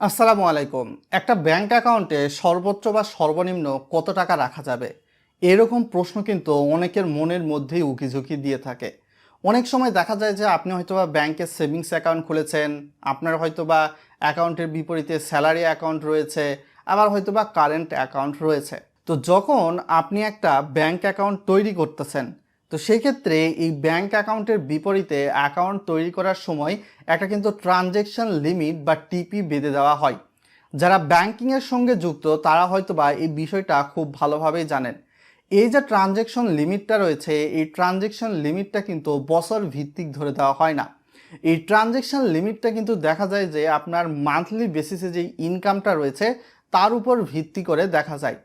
আসসালামু আলাইকুম। একটা ব্যাংক অ্যাকাউন্টে সর্বোচ্চ বা সর্বনিম্ন কত টাকা রাখা যাবে? এরকম প্রশ্ন কিন্তু অনেকের মনের মধ্যেই উকিঝুঁকি দিয়ে থাকে। অনেক সময় দেখা যায় যে আপনি হয়তোবা ব্যাংকে সেভিংস অ্যাকাউন্ট খুলেছেন, আপনার হয়তোবা অ্যাকাউন্টের বিপরীতে স্যালারি অ্যাকাউন্ট রয়েছে, আবার হয়তোবা কারেন্ট অ্যাকাউন্ট রয়েছে। তো যখন আপনি একটা ব্যাংক অ্যাকাউন্ট তৈরি করতেছেন তো সেই ক্ষেত্রে এই ব্যাংক অ্যাকাউন্টের বিপরীতে অ্যাকাউন্ট তৈরি করার সময় একটা কিন্তু ট্রানজেকশন লিমিট বা টিপি বেঁধে দেওয়া হয়। যারা ব্যাংকিংয়ের সঙ্গে যুক্ত, তারা হয়তো বা এই বিষয়টা খুব ভালোভাবেই জানেন। এই যে ট্রানজেকশন লিমিটটা রয়েছে, এই ট্রানজেকশন লিমিটটা কিন্তু বছর ভিত্তিক ধরে দেওয়া হয় না। এই ট্রানজেকশন লিমিটটা কিন্তু দেখা যায় যে আপনার মান্থলি বেসিসে যে ইনকামটা রয়েছে, তার উপর ভিত্তি করে দেখা যায়।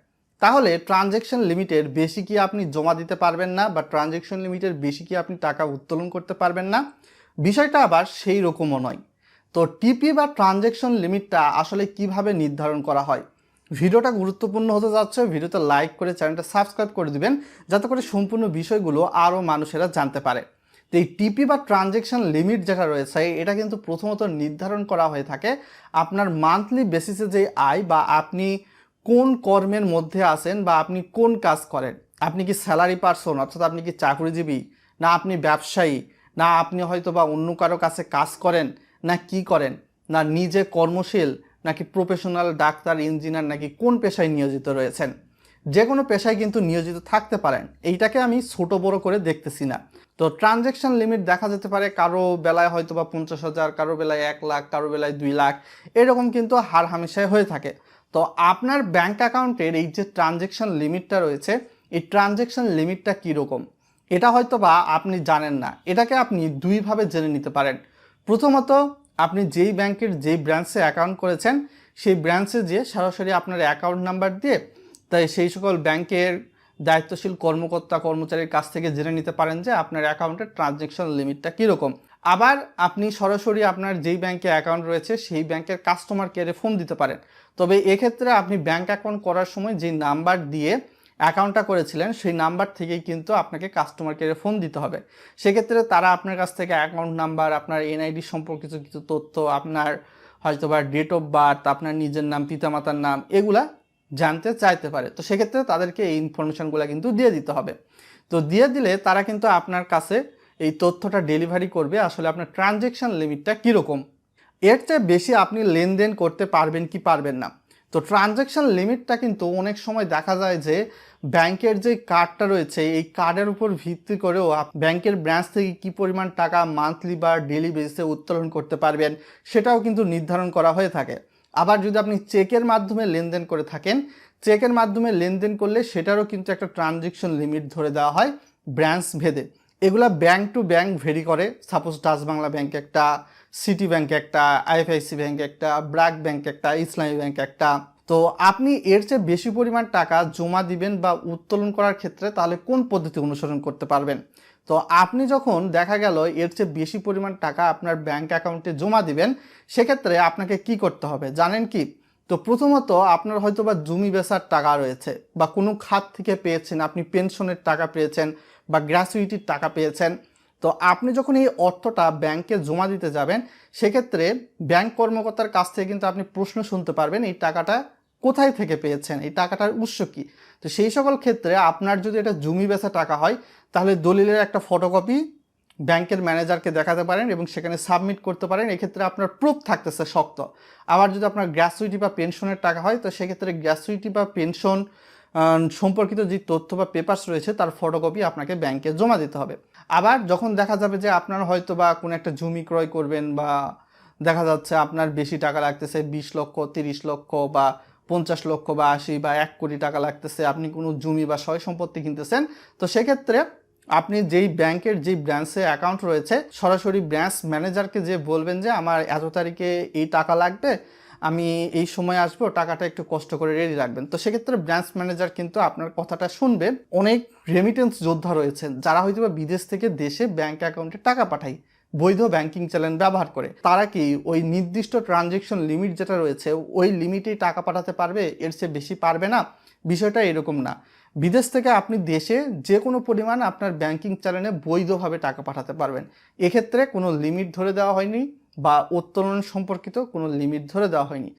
তাহলে ট্রানজেকশন লিমিটের বেশি কি আপনি জমা দিতে পারবেন না বা ট্রানজেকশন লিমিটের বেশি কি আপনি টাকা উত্তোলন করতে পারবেন না? বিষয়টা আবার সেই রকমও নয়। তো টিপি বা ট্রানজেকশন লিমিটটা আসলে কীভাবে নির্ধারণ করা হয়? ভিডিওটা গুরুত্বপূর্ণ হতে যাচ্ছে, ভিডিওতে লাইক করে চ্যানেলটা সাবস্ক্রাইব করে দিবেন, যাতে করে সম্পূর্ণ বিষয়গুলো আরও মানুষেরা জানতে পারে। তো এই টিপি বা ট্রানজেকশন লিমিট যেটা রয়েছে, এটা কিন্তু প্রথমত নির্ধারণ করা হয়ে থাকে আপনার মান্থলি বেসিসে যে আয় বা আপনি কোন কর্মের মধ্যে আছেন বা আপনি কোন কাজ করেন? আপনি কি স্যালারি পারসন অর্থাৎ আপনি কি চাকরিজীবী, না আপনি ব্যবসায়ী, না আপনি হয়তো বা অন্য কারও কাছে কাজ করেন, না কি করেন, না নিজে কর্মশীল, নাকি প্রফেশনাল ডাক্তার ইঞ্জিনিয়ার নাকি কোন পেশায় নিয়োজিত রয়েছেন? যে কোনো পেশায় কিন্তু নিয়োজিত থাকতে পারেন। এইটাকে আমি ছোট বড় করে দেখতেছি না। তো ট্রানজ্যাকশন লিমিট দেখা যেতে পারে কারও বেলায় হয়তো বা পঞ্চাশ হাজার, কারও বেলায় এক লাখ, কারও বেলায় দুই লাখ, এরকম কিন্তু হার হামেশায় হয়ে থাকে। তো আপনার ব্যাংক অ্যাকাউন্টের এই যে ট্রানজ্যাকশন লিমিটটা রয়েছে, এই ট্রানজ্যাকশন লিমিটটা কীরকম? এটা হয়তো বা আপনি জানেন না। এটাকে আপনি দুইভাবে জেনে নিতে পারেন। প্রথমত, আপনি যেই ব্যাংকের যেই ব্রাঞ্চে অ্যাকাউন্ট করেছেন, সেই ব্রাঞ্চে যে সরাসরি আপনার অ্যাকাউন্ট নাম্বার দিয়ে তাই সেই সকল ব্যাংকের দায়িত্বশীল কর্মকর্তা, কর্মচারীর কাছ থেকে জেনে নিতে পারেন যে আপনার অ্যাকাউন্টের ট্রানজ্যাকশন লিমিটটা কীরকম। আবার আপনি সরাসরি আপনার যেই ব্যাংকে অ্যাকাউন্ট রয়েছে, সেই ব্যাংকের কাস্টমার কেয়ারে ফোন দিতে পারেন। তবে এক্ষেত্রে আপনি ব্যাংক অ্যাকাউন্ট করার সময় যে নাম্বার দিয়ে অ্যাকাউন্টটা করেছিলেন, সেই নাম্বার থেকেই কিন্তু আপনাকে কাস্টমার কেয়ারে ফোন দিতে হবে। সেক্ষেত্রে তারা আপনার কাছ থেকে অ্যাকাউন্ট নাম্বার আপনার এনআইডি সম্পর্কিত কিছু তথ্য, আপনার হয়তো বা ডেট অফ বার্থ আপনার নিজের নাম, পিতামাতার নাম, এগুলা জানতে চাইতে পারে। তো সেক্ষেত্রে তাদেরকে এই ইনফরমেশনগুলো কিন্তু দিয়ে দিতে হবে। তো দিয়ে দিলে তারা কিন্তু আপনার কাছে এই তথ্যটা ডেলিভারি করবে। আসলে আপনার ট্রানজেকশন লিমিটটা কীরকম? এর চেয়ে বেশি আপনি লেনদেন করতে পারবেন কি পারবেন না। তো ট্রানজ্যাকশন লিমিটটা কিন্তু অনেক সময় দেখা যায় যে, ব্যাংকের যে কার্ডটা রয়েছে, এই কার্ডের উপর ভিত্তি করেও ব্যাংকের ব্রাঞ্চ থেকে কি পরিমাণ টাকা মান্থলি বা ডেলি বেসিসে উত্তোলন করতে পারবেন, সেটাও কিন্তু নির্ধারণ করা হয়ে থাকে। আবার যদি আপনি চেকের মাধ্যমে লেনদেন করে থাকেন, চেকের মাধ্যমে লেনদেন করলে সেটারও কিন্তু একটা ট্রানজ্যাকশন লিমিট ধরে দেওয়া হয়, ব্রাঞ্চ ভেদে। এগুলা ব্যাংক টু ব্যাংক ভেরি করে। সাপোজ ডাচ বাংলা ব্যাংক একটা সিটি ব্যাংক একটা আইএফআইসি ব্যাংক একটা ব্র্যাক ব্যাংক একটা ইসলামী ব্যাংক একটা। তো আপনি এর চেয়ে বেশি পরিমাণ টাকা জমা দিবেন বা উত্তোলন করার ক্ষেত্রে তাহলে কোন পদ্ধতি অনুসরণ করতে পারবেন? তো আপনি যখন দেখা গেল এর চেয়ে বেশি পরিমাণ টাকা আপনার ব্যাংক অ্যাকাউন্টে জমা দিবেন, সেক্ষেত্রে আপনাকে কি করতে হবে? জানেন কি? তো প্রথমত আপনার হয়তো বা জমি বেচার টাকা রয়েছে বা কোনো খাত থেকে পেয়েছেন, আপনি পেনশনের টাকা পেয়েছেন বা গ্র্যাচুইটির টাকা পেয়েছেন, তো আপনি যখন এই অর্থটা ব্যাংকে জমা দিতে যাবেন, সেক্ষেত্রে ব্যাংক কর্মকর্তার কাছ থেকে কিন্তু আপনি প্রশ্ন শুনতে পারবেন এই টাকাটা কোথায় থেকে পেয়েছেন, এই টাকাটার উৎস কী। তো সেই সকল ক্ষেত্রে আপনার যদি এটা জমি বেচা টাকা হয়, তাহলে দলিলের একটা ফটোকপি ব্যাংকের ম্যানেজারকে দেখাতে পারেন এবং সেখানে সাবমিট করতে পারেন, এক্ষেত্রে আপনার প্রুফ থাকতেছে শক্ত। আবার যদি আপনার গ্র্যাচুইটি বা পেনশনের টাকা হয়, তো সেক্ষেত্রে গ্র্যাচুইটি বা পেনশন সম্পর্কিত যে তথ্য বা পেপার্স রয়েছে, তার ফটোকপি আপনাকে ব্যাংকে জমা দিতে হবে। আবার যখন দেখা যাবে যে আপনার হয়তো বা কোনো একটা জমি ক্রয় করবেন বা দেখা যাচ্ছে আপনার বেশি টাকা লাগতেছে, বিশ লক্ষ, তিরিশ লক্ষ বা পঞ্চাশ লক্ষ বা আশি বা এক কোটি টাকা লাগতেছে, আপনি কোনো জমি বা সয় সম্পত্তি কিনতেছেন, তো সেক্ষেত্রে আপনি যেই ব্যাংকের যেই ব্রাঞ্চে অ্যাকাউন্ট রয়েছে, সরাসরি ব্রাঞ্চ ম্যানেজারকে যে বলবেন যে, আমার এত তারিখে এই টাকা লাগবে, আমি এই সময় আসব, টাকাটা একটু কষ্ট করে রেডি রাখবেন। তো সেক্ষেত্রে ব্রাঞ্চ ম্যানেজার কিন্তু আপনার কথাটা শুনবে অনেক রেমিটেন্স যোদ্ধা রয়েছেন, যারা হয়তো বিদেশ থেকে দেশে ব্যাংক অ্যাকাউন্টে টাকা পাঠায়, বৈধ ব্যাংকিং চ্যানেল ব্যবহার করে। তারা কি ওই নির্দিষ্ট ট্রানজেকশন লিমিট যেটা রয়েছে, ওই লিমিটেই টাকা পাঠাতে পারবে? এর চেয়ে বেশি পারবে না? বিষয়টা এরকম না। বিদেশ থেকে আপনি দেশে যে কোনো পরিমাণ আপনার ব্যাংকিং চ্যানেলে বৈধভাবে টাকা পাঠাতে পারবেন। এক্ষেত্রে কোনো লিমিট ধরে দেওয়া হয়নি বা উত্তোলন সম্পর্কিত কোনো লিমিট ধরে দেওয়া হয়নি।